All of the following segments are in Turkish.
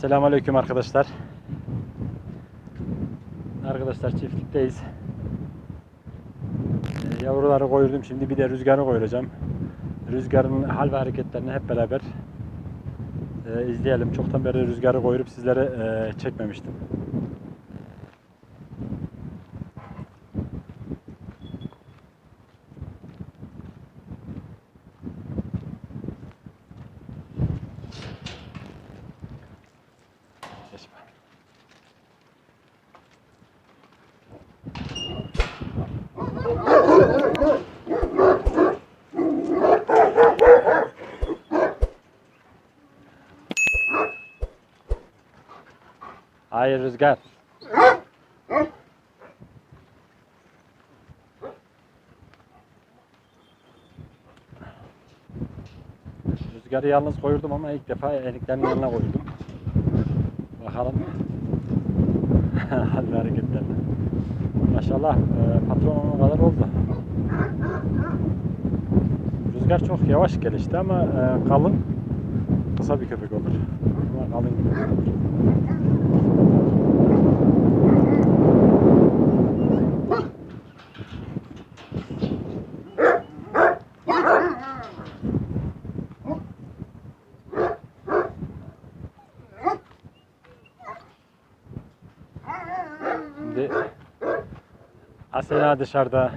Selamünaleyküm arkadaşlar. Arkadaşlar çiftlikteyiz. Ee, yavruları koyurdum. Şimdi bir de rüzgarı koyacağım. Rüzgarın hal ve hareketlerini hep beraber e, izleyelim. Çoktan beri rüzgarı koyup sizlere e, çekmemiştim. Geç bak. Hayır rüzgar. Rüzgarı yalnız koyurdum ama ilk defa eniklerin yanına koydum. Bakalım. Hadi hareketlerine. Maşallah e, patron ona kadar oldu. Rüzgar çok yavaş gelişti ama e, kalın kısa bir köpek olur. Ama kalın köpek olur. Şimdi Asena dışarıda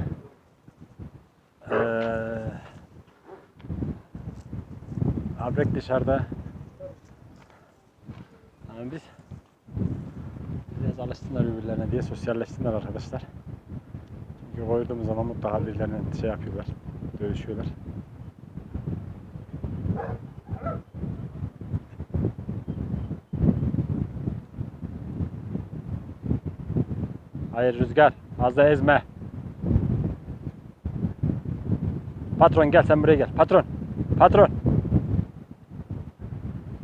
eee Abrek dışarıda Ama biz biraz alışsınlar birbirlerine diye sosyalleşsinler arkadaşlar. Çünkü koyduğumuz zaman mutlaka birilerine şey yapıyorlar, dövüşüyorlar. Hayır Rüzgar, fazla ezme. Patron gel sen buraya gel. Patron, patron.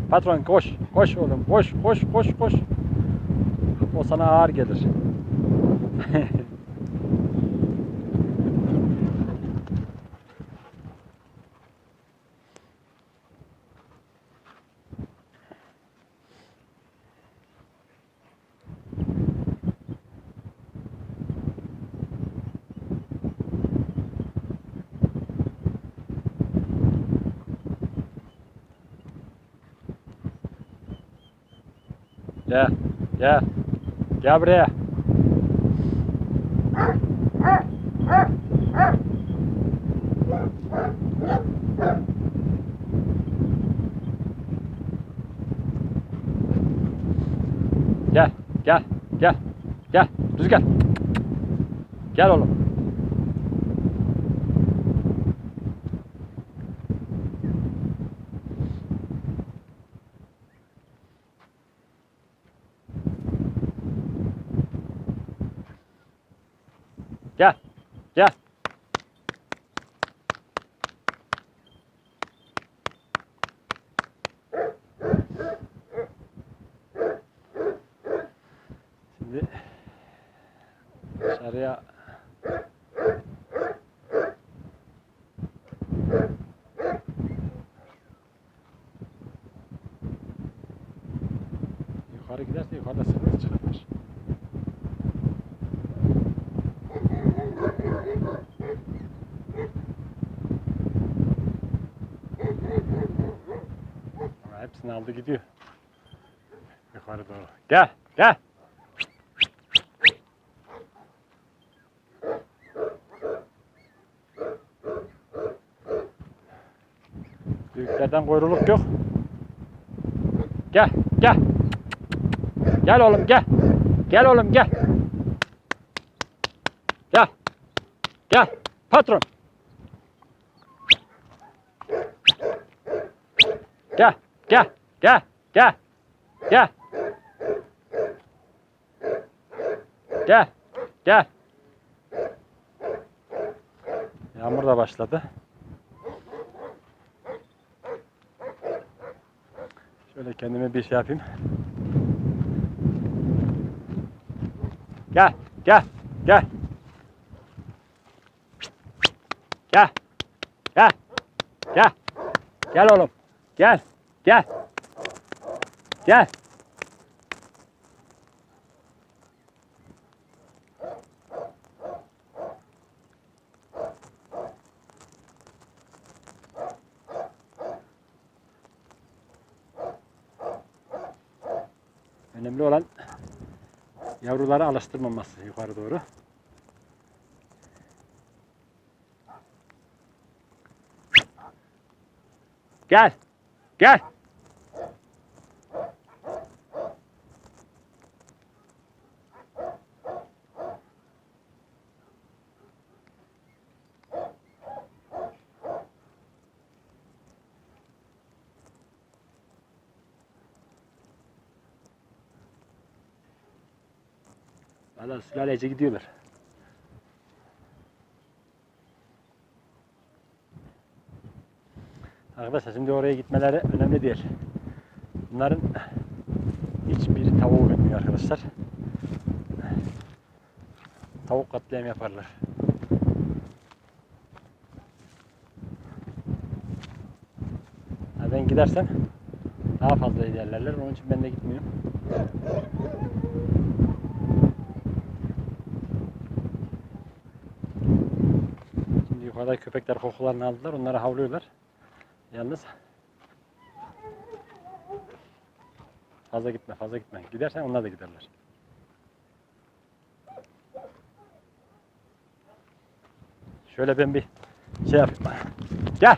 Patron koş, koş oğlum, koş, koş, koş, koş. O sana ağır gelir. Gel, gel. Gel buraya. Gel, gel, gel. Gel, Rüzgar. Gel oğlum. Gel. Gel. Şimdi dışarıya yukarı giderse yukarıda sıkıntı çıkabilir. Hepsini aldı gidiyor. Yukarı doğru. Gel, gel. Büyüklerden kuyruluk yok. Gel, gel. Gel oğlum gel. Gel oğlum gel. Gel. Gel. Patron. Gel, gel, gel, gel, gel. Gel. Yağmur da başladı. Şöyle kendime bir şey yapayım. Gel, gel, gel. Gel, gel, gel. Gel oğlum. Gel. Gel. Gel. Önemli olan yavruları alıştırmaması yukarı doğru. Gel. Gel. Valla sülalece gidiyorlar. Arkadaşlar şimdi oraya gitmeleri önemli değil. Bunların hiçbir tavuğu bilmiyor arkadaşlar. Tavuk katliam yaparlar. Ben gidersem daha fazla ilerlerler. Onun için ben de gitmiyorum. Yukarıda köpekler kokularını aldılar. Onları havlıyorlar. Yalnız fazla gitme, fazla gitme. Gidersen onlar da giderler. Şöyle ben bir şey yapayım. Gel.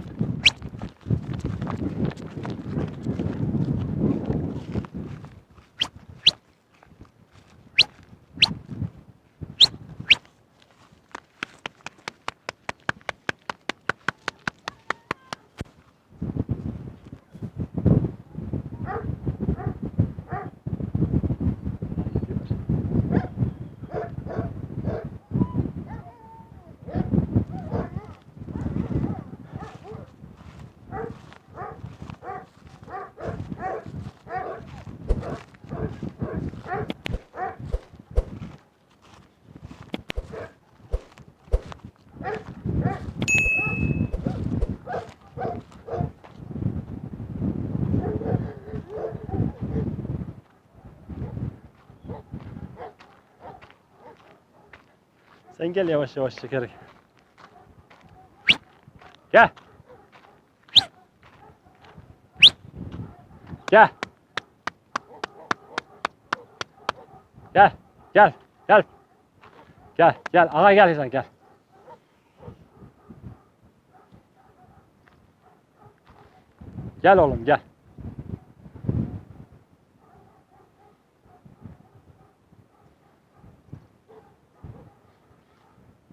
Sen gel yavaş yavaş çekerek. Gel. Gel. Gel. Gel. Gel. Gel. Gel. Ağa gel sen gel. Gel oğlum gel.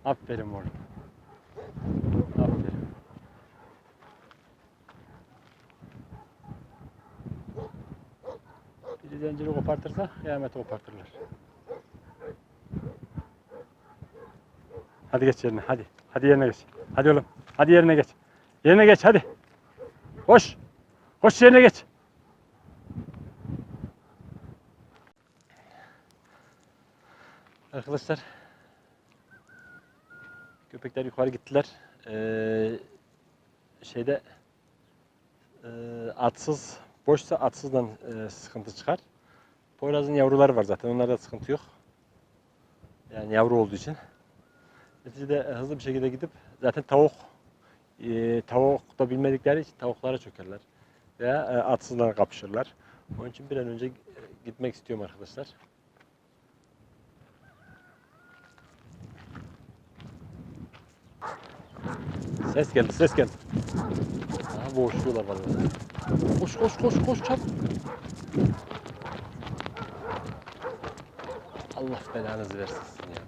Aferin oğlum. Aferin. Biri zinciri kopartırsa kıyameti kopartırlar. Hadi geç yerine hadi. Hadi yerine geç. Hadi oğlum. Hadi yerine geç. Yerine geç hadi. Koş. Koş yerine geç. Arkadaşlar Köpekler yukarı gittiler. Ee, şeyde e, atsız, boşsa atsızdan e, sıkıntı çıkar. Poyraz'ın yavruları var zaten. Onlarda sıkıntı yok. Yani yavru olduğu için. Neticede e, hızlı bir şekilde gidip zaten tavuk e, tavuk da bilmedikleri için tavuklara çökerler. Veya e, atsızlara kapışırlar. Onun için bir an önce e, gitmek istiyorum arkadaşlar. Ses geldi, ses geldi. Aha boğuşuyorlar vallahi. Koş koş koş koş çabuk. Allah belanızı versin sizin ya.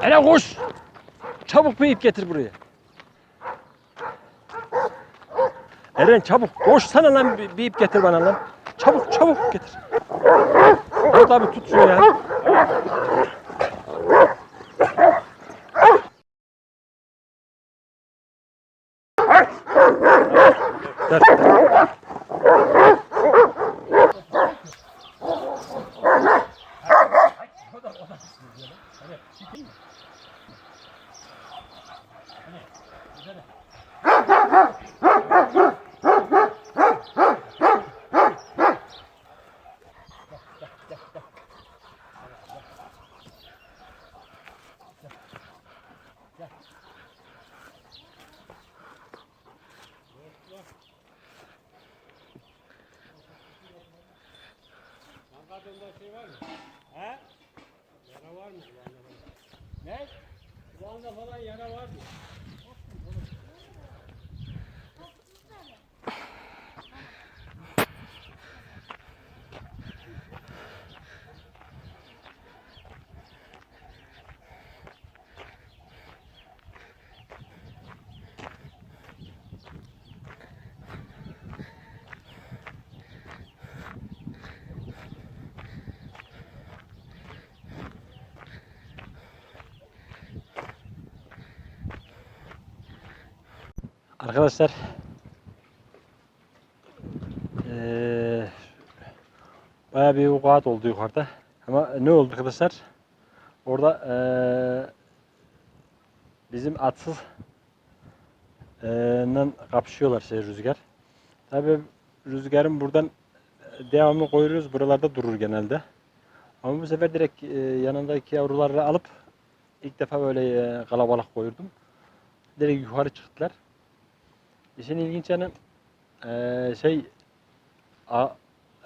Hele koş. Çabuk bir ip getir buraya. Eren çabuk koşsana lan bir, bir ip getir bana lan. Çabuk çabuk getir. Dört abi tut şunu ya. Ver. Ha ha ha ha! Kulağında şey var mı? He? Yara var mı kulağında falan? Ne? Kulağında falan yara var mı? Arkadaşlar eee bayağı bir vukuat oldu yukarıda. Ama ne oldu arkadaşlar? Orada eee, bizim atsız nan kapışıyorlar şey rüzgar. Tabii rüzgarın buradan devamlı koyuyoruz. Buralarda durur genelde. Ama bu sefer direkt eee, yanındaki yavruları alıp ilk defa böyle eee, kalabalık koyurdum. Direkt yukarı çıktılar. İşin ilginç yanı eee, şey a,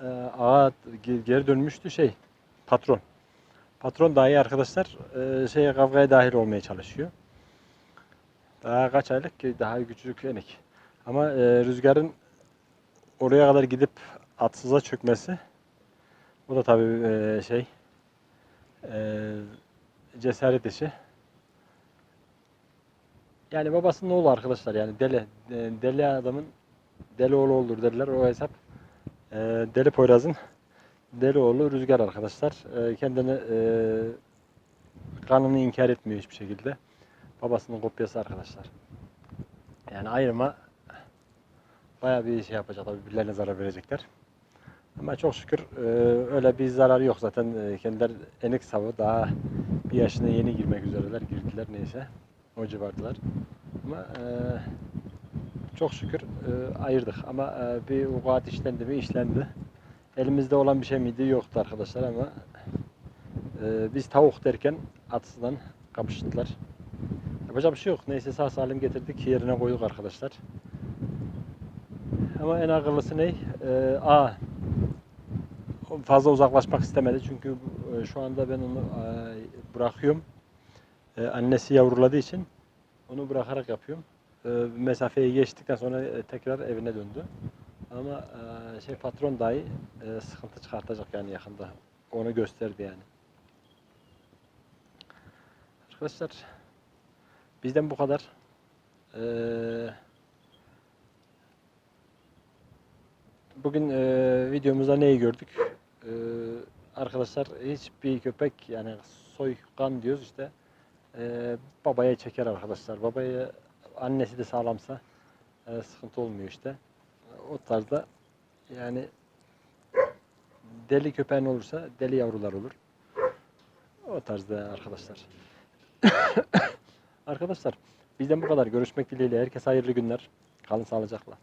eee, ağa ge- geri dönmüştü şey patron. Patron dahi arkadaşlar eee şeye kavgaya dahil olmaya çalışıyor. Daha kaç aylık ki daha küçücük enik. Ama eee, rüzgarın oraya kadar gidip atsıza çökmesi bu da tabii eee, şey eee, cesaret işi. Yani babasının oğlu arkadaşlar yani deli. E, Deli adamın deli oğlu olur derler o hesap. E, Deli Poyraz'ın deli oğlu Rüzgar arkadaşlar. E, Kendini e, kanını inkar etmiyor hiçbir şekilde. Babasının kopyası arkadaşlar. Yani ayrıma bayağı bir şey yapacak tabii birilerine zarar verecekler. Ama çok şükür öyle bir zararı yok zaten kendiler enik savı daha bir yaşına yeni girmek üzereler girdiler neyse o civardılar. Ama e, çok şükür e, ayırdık. Ama e, bir vukuat işlendi mi işlendi. Elimizde olan bir şey miydi? Yoktu arkadaşlar ama e, biz tavuk derken atsızdan kapıştılar. Yapacak bir şey yok. Neyse sağ salim getirdik yerine koyduk arkadaşlar. Ama en akıllısı ne? E, A fazla uzaklaşmak istemedi çünkü e, şu anda ben onu e, bırakıyorum. E, annesi yavruladığı için onu bırakarak yapıyorum. E, mesafeyi geçtikten sonra e, tekrar evine döndü. Ama e, şey patron dahi e, sıkıntı çıkartacak yani yakında. Onu gösterdi yani. Arkadaşlar bizden bu kadar. E, bugün e, videomuzda neyi gördük? E, arkadaşlar hiçbir köpek yani soykan diyoruz işte e, babaya çeker arkadaşlar. Babaya annesi de sağlamsa e, sıkıntı olmuyor işte. O tarzda yani deli köpeğin olursa deli yavrular olur. O tarzda arkadaşlar. arkadaşlar bizden bu kadar. Görüşmek dileğiyle. Herkese hayırlı günler. Kalın sağlıcakla.